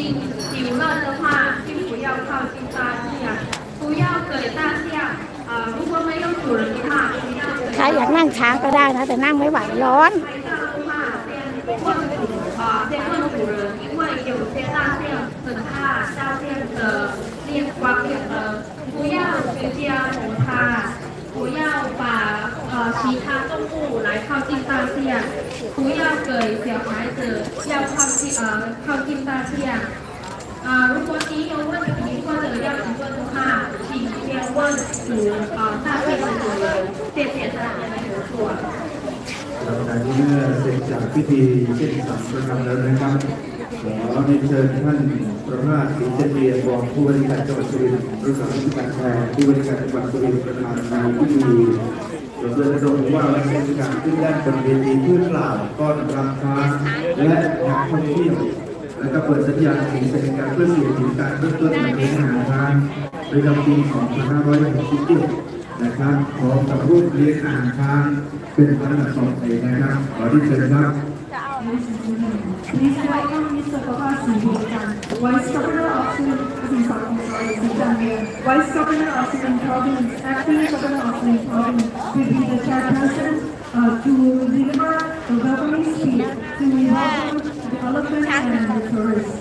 因有了的话，就不要靠近大太阳，不要给大太阳。呃，如果没有主人的话，不要给 ใครอยากนั่งช้างก็ได้นะ แต่นั่งไม่ไหวร้อน 拍照的话，先问啊，先问主人，因为有些大象很怕大象的脸光脸的，不要直接摸它，不要把呃 其他动物来靠近大象，不要给小孩子要靠近呃靠近大象。啊、如果你有问题或者要询问的话，请先问主呃大象的主人，谢谢大家的合作。 หลังจากที่เมื่อเสร็จจากพิธีเช่นสังประกรรมแล้วนะครับขอเรียนเชิญท่านประภาสศรีเจริญรองผู้ว่าราชการจังหวัดสุรินทร์รักษาราชการแทนผู้ว่าราชการจังหวัดสุรินทร์ประธานในพิธี โดยระดมว่าราชการขึ้นด้านบนเวทีเพื่อกล่าวต้อนรับช้าและนักท่องเที่ยวและก็เปิดสัญญาณสีสดงการเพื่อสื่อถึงการเริ่มต้นการเลี้ยงอาหารช้างประจำปี2567นะครับพร้อมกับรูปเลี้ยงอาหารช้างเป็นลำดับสองเลยนะครับขอที่เชิญครับ Please welcome Mr. Papa Srivikan, Vice Governor of Surin, sorry, Srijanmir, Vice Governor of Surin Province, Acting Governor of Surin Province, will be the chairperson uh, to deliver the welcoming speech to welcome the development and the tourists.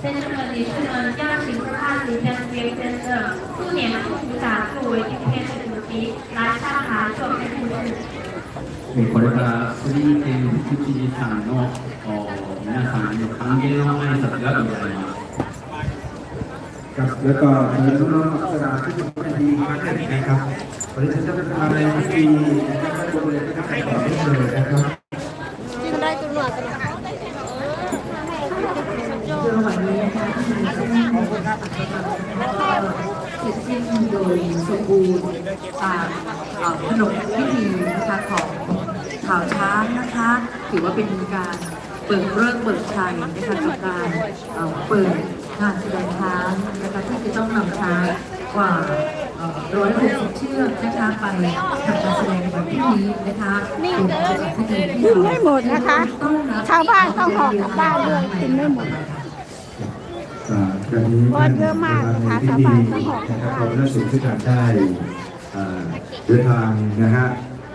先生们、女士们，邀请他时间约先生，祝年副部长作为今天的主席来上台做开幕式。えーこれから杉井県副知事さんのお皆様への歓迎の挨拶がございます。 ครับแล้วก็เชิญน้องๆอักษาที่ทำพิธีมาได้นะครับวันนี้จะเป็นอะไรพิธีนะครับบริเวณนะครับขอที่เลยนะครับเจอวันนี้นะคะที่มีเส้นทางเสร็จสิ้นโดยสมบูรณ์ตามขนบพิธีนะคะของข่าวช้างนะคะ ถือว่าเป็นการเปิดเรื่องเปิดชัยนะคะกับการเปิด งานแสดงช้างนะคะที่จะต้องนำช้างกว่าร้อยหกสิบเชือกนะคะไปทำการแสดงในวันพรุ่งนี้นะคะรวมถึงพิธีที่กินเราไม่หมดนะคะชาวบ้านต้องห่อกลับบ้านด้วยกินไม่หมดอ่าการนี้คนเยอะมากนะคะพิชาวธีบ้านต้องออกนะครับจากบ้านเราได้สูงขึ้นการได้อ่าเดินทางนะฮะ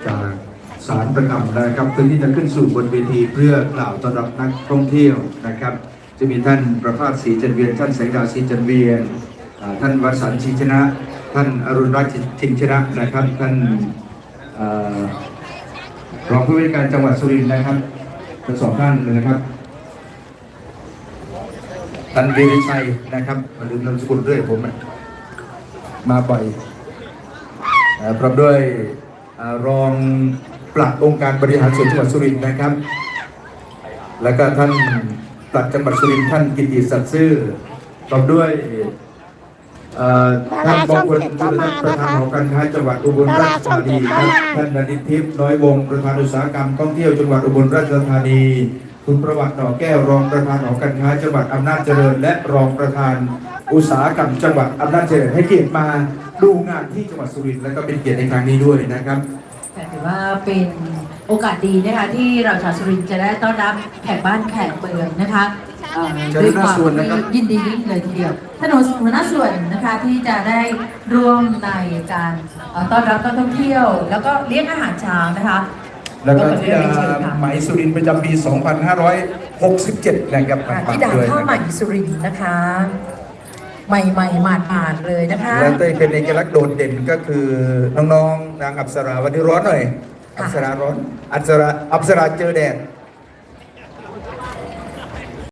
จากสารประกรรมนะครับเพื่อที่จะขึ้นสู่บนเวทีเพื่อกล่าวต้อนรับนักท่องเที่ยวนะครับ จะมีท่านประภาสศรีจันเวียน ท่านแสงดาวศรีจันเวียน ท่านวสันต์ชิชนะ ท่านอรุณรัตน์ทิงชนะนะครับ ท่านรองผู้ว่าการจังหวัดสุรินทร์นะครับทั้งสองท่านเลยนะครับท่านเดวิชัยนะครับมาลืมนามสกุลด้วยผมมาบ่อยพร้อมด้วยรองปลัดองค์การบริหารส่วนจังหวัดสุรินทร์นะครับ แล้วก็ท่าน ปลัดจังหวัดสุรินทร์ท่านกิติศักดิ์ซื่อพร้อมด้วยเอ่อท่านมงคลจุลทัศน์ประธานหอการค้าจังหวัดอุบลราชธานีครับท่านนดิทิพย์น้อยวงศ์ประธานอุตสาหกรรมท่องเที่ยวจังหวัดอุบลราชธานี คุณประวัติหน่อแก้วรองประธานหอการค้าจังหวัดอำนาจเจริญ และรองประธานอุตสาหกรรมจังหวัดอำนาจเจริญให้เกียรติมาดูงานที่จังหวัดสุรินทร์และก็เป็นเกียรติในครั้งนี้ด้วยนะครับ แต่ถือว่าเป็นโอกาสดีนะคะที่เราชาวสุรินทร์จะได้ต้อนรับแขกบ้านแขกเมืองนะคะเอ่อเชิญด้วยความหัวหน้าส่วนนะครับ ยินดียิ่งเลยทีเดียวท่านหัวหน้าส่วนนะคะที่จะได้ร่วมในการเอ่อต้อนรับนักท่องเที่ยว แล้วก็เลี้ยงอาหารช้างนะคะแล้วก็ขอที่เรียนเชิญค่ะไหมสุรินทร์ประจำปี 2567 นะครับค่ะฝากที่ด่านด้วยข้าวใหม่นะครับสุรินทร์นะคะ ใหม่ๆหมาดๆเลยนะคะและเต้ยเป็นเอกลักษณ์โดดเด่นก็คือน้องๆนางอัปสราวันนี้ร้อนหน่อยค่ะอัปสราร้อน อัปสราอัปสราเจอแดด